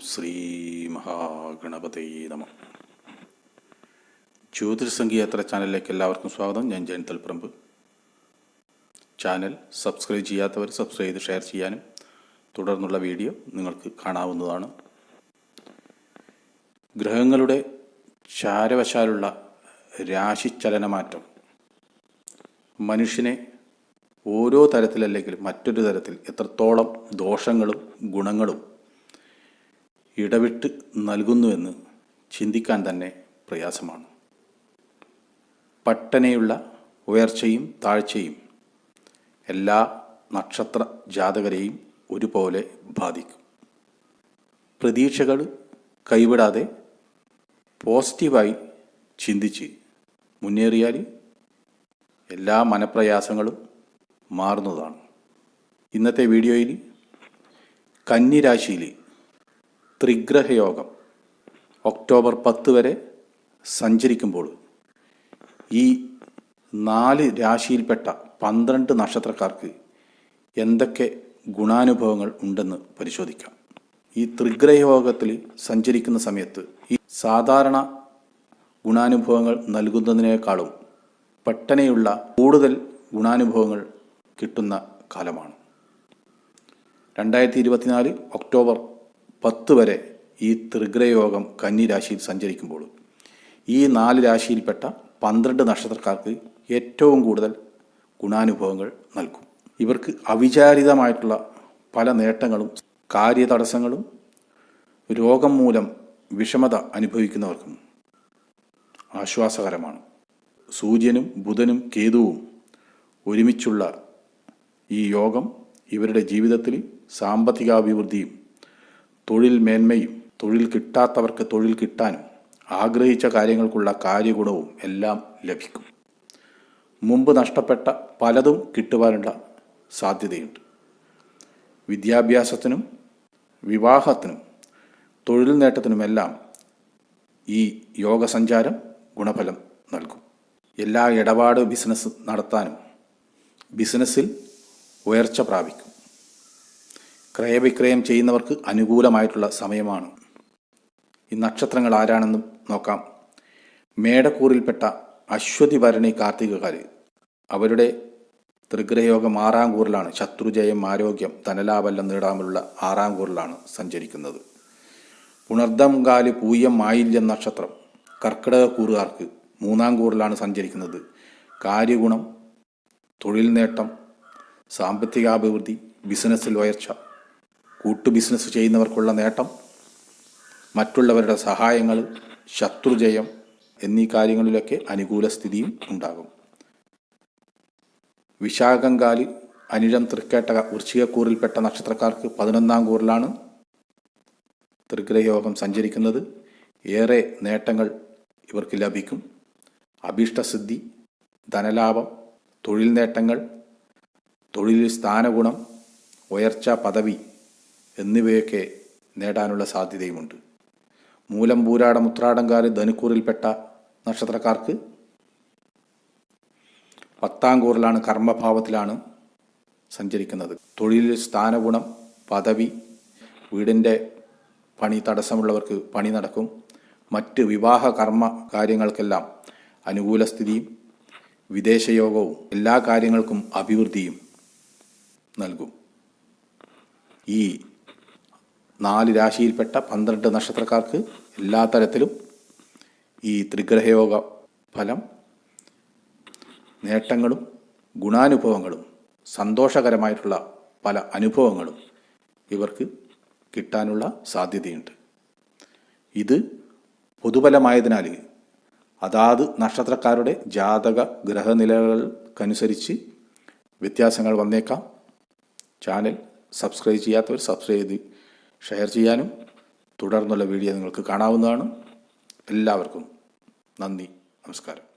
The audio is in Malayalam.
ശ്രീ മഹാഗണപതേ നമ എത്ര ചാനലിലേക്ക് എല്ലാവർക്കും സ്വാഗതം. ഞാൻ ജയൻ തൽപ്രമ്പ് ചാനൽ സബ്സ്ക്രൈബ് ചെയ്യാത്തവർ സബ്സ്ക്രൈബ് ചെയ്ത് ഷെയർ ചെയ്യാനും തുടർന്നുള്ള വീഡിയോ നിങ്ങൾക്ക് കാണാവുന്നതാണ്. ഗ്രഹങ്ങളുടെ ചാരവശാലുള്ള രാശിചലനമാറ്റം മനുഷ്യനെ ഓരോ തരത്തിലല്ലെങ്കിൽ മറ്റൊരു തരത്തിൽ എത്രത്തോളം ദോഷങ്ങളും ഗുണങ്ങളും ഇടവിട്ട് നൽകുന്നുവെന്ന് ചിന്തിക്കാൻ തന്നെ പ്രയാസമാണ്. പട്ടനെയുള്ള ഉയർച്ചയും താഴ്ചയും എല്ലാ നക്ഷത്ര ജാതകരെയും ഒരുപോലെ ബാധിക്കും. പ്രതീക്ഷകൾ കൈവിടാതെ പോസിറ്റീവായി ചിന്തിച്ച് മുന്നേറിയാൽ എല്ലാ മനപ്രയാസങ്ങളും മാറുന്നതാണ്. ഇന്നത്തെ വീഡിയോയിൽ കന്നിരാശിയിൽ ത്രിഗ്രഹയോഗം. ഒക്ടോബർ പത്ത് വരെ സഞ്ചരിക്കുമ്പോൾ ഈ നാല് രാശിയിൽപ്പെട്ട പന്ത്രണ്ട് നക്ഷത്രക്കാർക്ക് എന്തൊക്കെ ഗുണാനുഭവങ്ങൾ ഉണ്ടെന്ന് പരിശോധിക്കാം. ഈ ത്രിഗ്രഹയോഗത്തിൽ സഞ്ചരിക്കുന്ന സമയത്ത് ഈ സാധാരണ ഗുണാനുഭവങ്ങൾ നൽകുന്നതിനേക്കാളും പെട്ടനെയുള്ള കൂടുതൽ ഗുണാനുഭവങ്ങൾ കിട്ടുന്ന കാലമാണ്. രണ്ടായിരത്തി ഇരുപത്തിനാല് ഒക്ടോബർ പത്ത് വരെ ഈ ത്രിഗ്രയോഗം കന്നി രാശിയിൽ സഞ്ചരിക്കുമ്പോൾ ഈ നാല് രാശിയിൽപ്പെട്ട പന്ത്രണ്ട് നക്ഷത്രക്കാർക്ക് ഏറ്റവും കൂടുതൽ ഗുണാനുഭവങ്ങൾ നൽകും. ഇവർക്ക് അവിചാരിതമായിട്ടുള്ള പല നേട്ടങ്ങളും കാര്യതടസ്സങ്ങളും രോഗം മൂലം വിഷമത അനുഭവിക്കുന്നവർക്കും ആശ്വാസകരമാണ്. സൂര്യനും ബുധനും കേതുവും ഒരുമിച്ചുള്ള ഈ യോഗം ഇവരുടെ ജീവിതത്തിൽ സാമ്പത്തികാഭിവൃദ്ധിയും തൊഴിൽ മേന്മയും തൊഴിൽ കിട്ടാത്തവർക്ക് തൊഴിൽ കിട്ടാനും ആഗ്രഹിച്ച കാര്യങ്ങൾക്കുള്ള കാര്യഗുണവും എല്ലാം ലഭിക്കും. മുമ്പ് നഷ്ടപ്പെട്ട പലതും കിട്ടുവാനുള്ള സാധ്യതയുണ്ട്. വിദ്യാഭ്യാസത്തിനും വിവാഹത്തിനും തൊഴിൽ നേട്ടത്തിനുമെല്ലാം ഈ യോഗസഞ്ചാരം ഗുണഫലം നൽകും. എല്ലാ ഇടപാട് ബിസിനസ് നടത്താനും ബിസിനസ്സിൽ ഉയർച്ച പ്രാപിക്കും. ക്രയവിക്രയം ചെയ്യുന്നവർക്ക് അനുകൂലമായിട്ടുള്ള സമയമാണ്. ഈ നക്ഷത്രങ്ങൾ ആരാണെന്ന് നോക്കാം. മേടക്കൂറിൽപ്പെട്ട അശ്വതി ഭരണി കാർത്തികകാര് അവരുടെ ത്രിഗ്രയോഗം ആറാം കൂറിലാണ്. ശത്രുജയം ആരോഗ്യം ധനലാഭല്ലം നേടാമുള്ള ആറാം കൂറിലാണ് സഞ്ചരിക്കുന്നത്. പുണർദം കാൽ പൂയം മായില്യം നക്ഷത്രം കർക്കിടക കൂറുകാർക്ക് മൂന്നാം കൂറിലാണ് സഞ്ചരിക്കുന്നത്. കാര്യഗുണം തൊഴിൽ നേട്ടം സാമ്പത്തികാഭിവൃദ്ധി ബിസിനസ്സിൽ ഉയർച്ച കൂട്ടു ബിസിനസ് ചെയ്യുന്നവർക്കുള്ള നേട്ടം മറ്റുള്ളവരുടെ സഹായങ്ങൾ ശത്രുജയം എന്നീ കാര്യങ്ങളിലൊക്കെ അനുകൂല സ്ഥിതിയും ഉണ്ടാകും. വിശാഖങ്കാലി അനിഴം തൃക്കേട്ടക വൃശ്ചികക്കൂറിൽപ്പെട്ട നക്ഷത്രക്കാർക്ക് പതിനൊന്നാം കൂറിലാണ് തൃഗ്രഹയോഗം സഞ്ചരിക്കുന്നത്. ഏറെ നേട്ടങ്ങൾ ഇവർക്ക് ലഭിക്കും. അഭീഷ്ടസിദ്ധി ധനലാഭം തൊഴിൽ നേട്ടങ്ങൾ തൊഴിലിൽ സ്ഥാനഗുണം ഉയർച്ച പദവി എന്നിവയൊക്കെ നേടാനുള്ള സാധ്യതയുമുണ്ട്. മൂലം പൂരാടം ഉത്രാടംകാർ ധനുക്കൂറിൽപ്പെട്ട നക്ഷത്രക്കാർക്ക് പത്താം കൂറിലാണ് കർമ്മഭാവത്തിലാണ് സഞ്ചരിക്കുന്നത്. തൊഴിൽ സ്ഥാനഗുണം പദവി വീടിന്റെ പണി തടസ്സമുള്ളവർക്ക് പണി നടക്കും. മറ്റ് വിവാഹ കർമ്മ കാര്യങ്ങൾക്കെല്ലാം അനുകൂല സ്ഥിതിയും വിദേശയോഗവും എല്ലാ കാര്യങ്ങൾക്കും അഭിവൃദ്ധിയും നൽകും. ഈ നാല് രാശിയിൽപ്പെട്ട പന്ത്രണ്ട് നക്ഷത്രക്കാർക്ക് എല്ലാ തരത്തിലും ഈ ത്രിഗ്രഹയോഗ ഫലം നേട്ടങ്ങളും ഗുണാനുഭവങ്ങളും സന്തോഷകരമായിട്ടുള്ള പല അനുഭവങ്ങളും ഇവർക്ക് കിട്ടാനുള്ള സാധ്യതയുണ്ട്. ഇത് പൊതുഫലമായതിനാൽ അതാത് നക്ഷത്രക്കാരുടെ ജാതക ഗ്രഹനിലകൾക്കനുസരിച്ച് വ്യത്യാസങ്ങൾ വന്നേക്കാം. ചാനൽ സബ്സ്ക്രൈബ് ചെയ്യാത്തവർ സബ്സ്ക്രൈബ് ചെയ്ത് ഷെയർ ചെയ്യാനും തുടർന്നുള്ള വീഡിയോ നിങ്ങൾക്ക് കാണാവുന്നതാണ്. എല്ലാവർക്കും നന്ദി നമസ്കാരം.